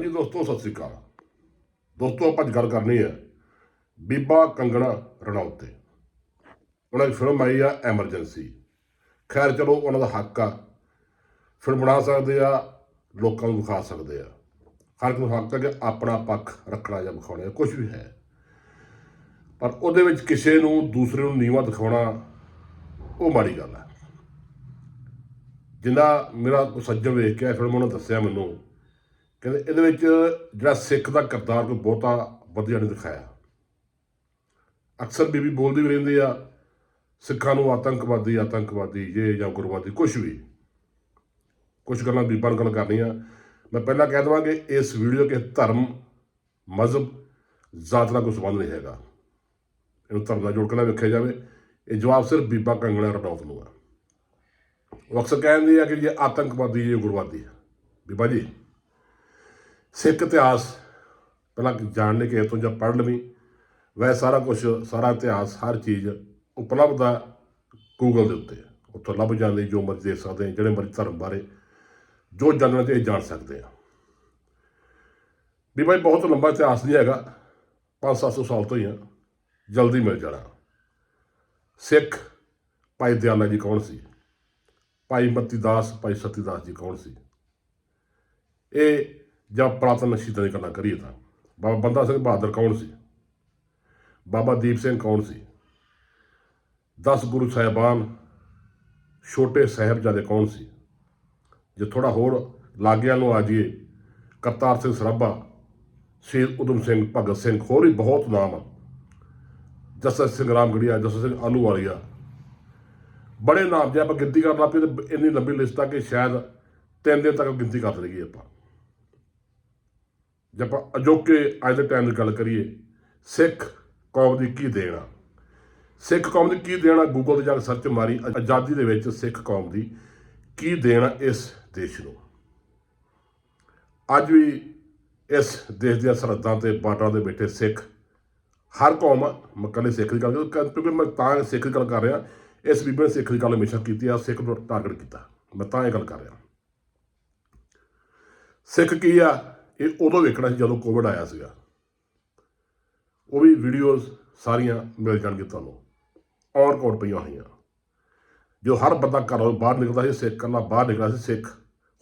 ਜੀ ਦੋਸਤੋ, ਸਤਿ ਸ੍ਰੀ ਅਕਾਲ। ਦੋਸਤੋ, ਆਪਾਂ ਅੱਜ ਗੱਲ ਕਰਨੀ ਹੈ ਬੀਬਾ ਕੰਗਣਾ ਰਣੌਤ। ਤੇ ਉਹਨਾਂ ਦੀ ਫਿਲਮ ਆਈ ਆ ਐਮਰਜੈਂਸੀ ਖੈਰ, ਚਲੋ, ਉਹਨਾਂ ਦਾ ਹੱਕ ਆ। ਫਿਲਮ ਬਣਾ ਸਕਦੇ ਆ, ਲੋਕਾਂ ਨੂੰ ਵਿਖਾ ਸਕਦੇ ਆ। ਹਰ ਇੱਕ ਨੂੰ ਹੱਕ ਆ ਕਿ ਆਪਣਾ ਪੱਖ ਰੱਖਣਾ ਜਾਂ ਵਿਖਾਉਣਾ ਕੁਝ ਵੀ ਹੈ। ਪਰ ਉਹਦੇ ਵਿੱਚ ਕਿਸੇ ਨੂੰ ਦੂਸਰੇ ਨੂੰ ਨੀਵਾਂ ਦਿਖਾਉਣਾ ਉਹ ਮਾੜੀ ਗੱਲ ਹੈ ਜਿੰਨਾ ਮੇਰਾ ਸੱਜਣ ਵੇਖ ਕੇ ਫਿਲਮ ਉਹਨੇ ਦੱਸਿਆ ਮੈਨੂੰ ਕਹਿੰਦੇ ਇਹਦੇ ਵਿੱਚ ਜਿਹੜਾ ਸਿੱਖ ਦਾ ਕਿਰਦਾਰ ਕੋਈ ਬਹੁਤਾ ਵਧੀਆ ਨਹੀਂ ਦਿਖਾਇਆ। ਅਕਸਰ ਬੀਬੀ ਬੋਲਦੀ ਵੀ ਰਹਿੰਦੀ ਆ, ਸਿੱਖਾਂ ਨੂੰ ਆਤੰਕਵਾਦੀ ਆਤੰਕਵਾਦੀ ਇਹ ਜਾਂ ਗੁਰਵਾਦੀ ਕੁਝ ਵੀ। ਕੁਝ ਗੱਲਾਂ ਬੀਬਾਂ ਨਾਲ ਗੱਲ ਕਰਨੀਆਂ। ਮੈਂ ਪਹਿਲਾਂ ਕਹਿ ਦਵਾਂ ਕਿ ਇਸ ਵੀਡੀਓ ਕੇ ਧਰਮ, ਮਜ਼ਹਬ ਜ਼ਾਤ ਨਾਲ ਕੋਈ ਸੰਬੰਧ ਨਹੀਂ ਹੈਗਾ। ਇਹਨੂੰ ਧਰਮ ਨਾਲ ਜੋੜ ਕੇ ਨਾ ਵੇਖਿਆ ਜਾਵੇ। ਇਹ ਜਵਾਬ ਸਿਰਫ ਬੀਬਾ ਕੰਗਣਾ ਰਣੌਤ ਨੂੰ ਆ। ਉਹ ਅਕਸਰ ਕਹਿੰਦੇ ਆ ਕਿ ਇਹ ਆਤੰਕਵਾਦੀ, ਇਹ ਗੁਰਵਾਦੀ ਹੈ ਬੀਬਾ ਜੀ। ਸਿੱਖ ਇਤਿਹਾਸ ਪਹਿਲਾਂ ਜਾਣ ਜਾਣਨੇ ਕਿ ਤੋਂ ਜਾਂ ਪੜ੍ਹ ਲਵੀਂ। ਵੈ ਸਾਰਾ ਕੁਝ ਸਾਰਾ ਇਤਿਹਾਸ, ਹਰ ਚੀਜ਼ ਉਪਲਬਧ ਆ ਗੂਗਲ ਦੇ ਉੱਤੇ। ਉੱਥੋਂ ਲੱਭ ਜਾਂਦੇ, ਜੋ ਮਰਜ਼ੀ ਦੇਖ ਸਕਦੇ ਜਿਹੜੇ ਮਰਜ਼ੀ ਧਰਮ ਬਾਰੇ, ਜੋ ਜਾਣਨਾ ਤੇ ਜਾਣ ਸਕਦੇ ਆ। ਵੀ ਭਾਈ ਬਹੁਤ ਲੰਬਾ ਇਤਿਹਾਸ ਨਹੀਂ ਹੈਗਾ 5-700 ਸਾਲ ਤੋਂ ਹੀ ਆ, ਜਲਦੀ ਮਿਲ ਜਾਣਾ। ਸਿੱਖ ਭਾਈ ਦਿਆਲਾ ਜੀ ਕੌਣ ਸੀ? ਭਾਈ ਮੱਤੀ ਦਾਸ, ਭਾਈ ਸਤੀ ਦਾਸ ਜੀ ਕੌਣ ਸੀ? ਇਹ ਜਾਂ ਪ੍ਰਾਤਨ ਸ਼ਹੀਦਾਂ ਦੀ ਗੱਲਾਂ ਕਰੀਏ ਤਾਂ। ਬਾਬਾ ਬੰਦਾ ਸਿੰਘ ਬਹਾਦਰ ਕੌਣ ਸੀ? ਬਾਬਾ ਦੀਪ ਸਿੰਘ ਕੌਣ ਸੀ? 10 ਗੁਰੂ ਸਾਹਿਬਾਨ ਛੋਟੇ ਸਾਹਿਬਜ਼ਾਦੇ ਕੌਣ ਸੀ? ਜੇ ਥੋੜਾ ਹੋਰ ਲਾਗਿਆਂ ਨੂੰ ਆ ਜਾਈਏ, ਕਰਤਾਰ ਸਿੰਘ ਸਰਾਭਾ, ਸ਼ਹੀਦ ਉਦਮ ਸਿੰਘ, ਭਗਤ ਸਿੰਘ, ਹੋਰ ਵੀ ਬਹੁਤ ਨਾਮ ਆ। ਜਸਰ ਸਿੰਘ ਰਾਮਗੜੀਆ ਜਸਰ ਸਿੰਘ ਆਲੂਵਾਲੀਆ ਬੜੇ ਨਾਮ ਜੇ ਆਪਾਂ ਗਿਣਤੀ ਕਰਨ ਲੱਗ ਪਏ ਤੇ ਇੰਨੀ ਲੰਬੀ ਲਿਸਟ ਆ ਕਿ ਸ਼ਾਇਦ ਤਿੰਨ ਦਿਨ ਤੱਕ ਗਿਣਤੀ ਕਰ ਲਈਏ ਆਪਾਂ। ਜੇ ਆਪਾਂ ਅਜੋਕੇ ਅੱਜ ਦੇ ਟਾਈਮ ਦੀ ਗੱਲ ਕਰੀਏ, ਸਿੱਖ ਕੌਮ ਦੀ ਕੀ ਦੇਣਾ ਸਿੱਖ ਕੌਮ ਦੀ ਕੀ ਦੇਣਾ ਗੂਗਲ ਤੇ ਜਾ ਕੇ ਸਰਚ ਮਾਰੀ ਆਜ਼ਾਦੀ ਦੇ ਵਿੱਚ ਸਿੱਖ ਕੌਮ ਦੀ ਕੀ ਦੇਣਾ ਇਸ ਦੇਸ਼ ਨੂੰ? ਅੱਜ ਵੀ ਇਸ ਦੇਸ਼ ਦੀਆਂ ਸਰਹੱਦਾਂ ਤੇ ਬਾਰਡਰਾਂ ਦੇ ਬੈਠੇ ਸਿੱਖ, ਹਰ ਕੌਮ ਮੈਂ ਕੱਲੇ ਸਿੱਖ ਦੀ ਗੱਲ ਕਿਉਂਕਿ ਮੈਂ ਤਾਂ ਸਿੱਖ ਦੀ ਗੱਲ ਕਰ ਰਿਹਾ, ਇਸ ਬੀਬੀ ਨੇ ਸਿੱਖ ਦੀ ਗੱਲ ਹਮੇਸ਼ਾ ਕੀਤੀ ਆ, ਸਿੱਖ ਨੂੰ ਟਾਰਗੇਟ ਕੀਤਾ। ਮੈਂ ਤਾਂ ਇਹ ਗੱਲ ਕਰ ਰਿਹਾ। ਸਿੱਖ ਕੀ ਆ? ਇਹ ਉਦੋਂ ਵੇਖਣਾ ਸੀ ਜਦੋਂ ਕੋਵਿਡ ਆਇਆ ਸੀਗਾ। ਉਹ ਵੀ ਵੀਡੀਓਜ਼ ਸਾਰੀਆਂ ਮਿਲ ਜਾਣਗੀਆਂ ਤੁਹਾਨੂੰ। ਔਰ ਕੋਡ ਪਈਆਂ ਹੋਈਆਂ। ਜੋ ਹਰ ਬੰਦਾ ਘਰੋਂ ਬਾਹਰ ਨਿਕਲਦਾ ਸੀ, ਸਿੱਖ ਕੱਲਾ ਬਾਹਰ ਨਿਕਲਦਾ ਸੀ, ਸਿੱਖ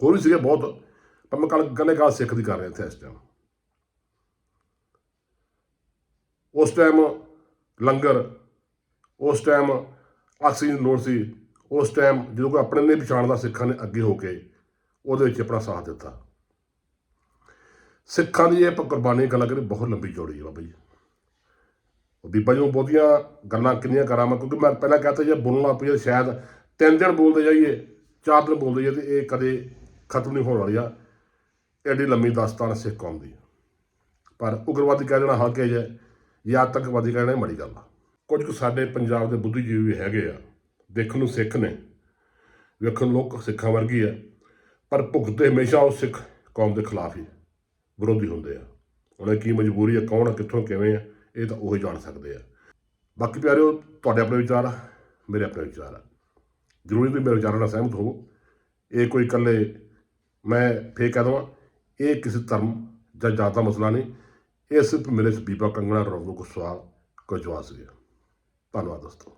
ਹੋਰ ਵੀ ਸੀਗੇ ਬਹੁਤ। ਪਰ ਮੈਂ ਕੱਲ ਗੱਲੇ ਗੱਲ ਸਿੱਖ ਦੀ ਕਰ ਰਿਹਾ ਇੱਥੇ ਇਸ ਟਾਈਮ ਉਸ ਟਾਈਮ ਲੰਗਰ, ਉਸ ਟਾਈਮ ਆਕਸੀਜਨ ਦੀ ਲੋੜ ਸੀ, ਉਸ ਟਾਈਮ ਜਦੋਂ ਕੋਈ ਆਪਣੇ ਨਹੀਂ ਪਛਾਣਦਾ ਸਿੱਖਾਂ ਨੇ ਅੱਗੇ ਹੋ ਕੇ, ਉਹਦੇ ਵਿੱਚ ਆਪਣਾ ਸਾਥ ਦਿੱਤਾ। ਸਿੱਖਾਂ ਦੀ ਇਹ ਆਪਾਂ ਕੁਰਬਾਨੀ ਦੀ ਗੱਲ ਕਰੀ ਬਹੁਤ ਲੰਬੀ ਚੌੜੀ ਹੈ ਬਾਬਾ ਜੀ। ਉਹ ਬੀਬਾ ਜੀ ਨੂੰ ਬਹੁਤੀਆਂ ਗੱਲਾਂ ਕਿੰਨੀਆਂ ਕਰਾਂ ਮੈਂ ਕਿਉਂਕਿ ਮੈਂ ਪਹਿਲਾਂ ਕਹਤਾ ਜੇ ਬੋਲਣਾ ਪਈ ਸ਼ਾਇਦ ਤਿੰਨ ਦਿਨ ਬੋਲਦੇ ਜਾਈਏ, ਚਾਰ ਦਿਨ ਬੋਲਦੇ ਜਾਈਏ, ਤੇ ਇਹ ਕਦੇ ਖਤਮ ਨਹੀਂ ਹੋਣ ਵਾਲੀ ਆ। ਐਡੀ ਲੰਮੀ ਦਾਸਤਾਨ ਸਿੱਖ ਕੌਮ ਦੀ। ਪਰ ਉਗਰਵਾਦੀ ਕਹਿ ਦੇਣਾ ਹੱਕ ਹੈ ਜੇ ਜਾਂ ਆਤੰਕਵਾਦੀ ਕਹਿਣਾ ਇਹ ਮਾੜੀ ਗੱਲ ਆ। ਕੁਝ ਕੁ ਸਾਡੇ ਪੰਜਾਬ ਦੇ ਬੁੱਧੀਜੀਵੀ ਵੀ ਹੈਗੇ ਆ, ਦੇਖਣ ਨੂੰ ਸਿੱਖ ਨੇ, ਵੇਖਣ ਲੋਕ ਸਿੱਖਾਂ ਵਰਗੀ ਆ, ਪਰ ਭੁਗਤਦੇ ਹਮੇਸ਼ਾ ਉਹ ਸਿੱਖ ਕੌਮ ਦੇ ਖਿਲਾਫ ਹੀ। ਵਿਰੋਧੀ ਹੁੰਦੇ ਆ। ਉਹਨਾਂ ਦੀ ਕੀ ਮਜਬੂਰੀ ਆ, ਕੌਣ ਆ, ਕਿੱਥੋਂ, ਕਿਵੇਂ ਆ, ਇਹ ਤਾਂ ਉਹੀ ਜਾਣ ਸਕਦੇ ਆ। ਬਾਕੀ ਪਿਆਰਿਓ, ਤੁਹਾਡੇ ਆਪਣੇ ਵਿਚਾਰ ਆ, ਮੇਰੇ ਆਪਣੇ ਵਿਚਾਰ ਆ। ਜ਼ਰੂਰੀ ਤੁਸੀਂ ਮੇਰੇ ਵਿਚਾਰਾਂ ਨਾਲ ਸਹਿਮਤ ਹੋਵੋ। ਇਹ ਕੋਈ ਇਕੱਲੇ ਮੈਂ ਫੇਰ ਕਹਿ ਦਵਾਂ, ਇਹ ਕਿਸੇ ਧਰਮ ਜਾਂ ਜਾਤ ਦਾ ਮਸਲਾ ਨਹੀਂ। ਇਹ ਸਿਰਫ ਮੇਰੇ ਬੀਬਾ ਕੰਗਣਾ ਰੋਗ ਨੂੰ ਕੋਈ ਸਵਾਲ ਕੋਈ ਜਵਾਬ ਸੀਗਾ ਧੰਨਵਾਦ ਦੋਸਤੋ।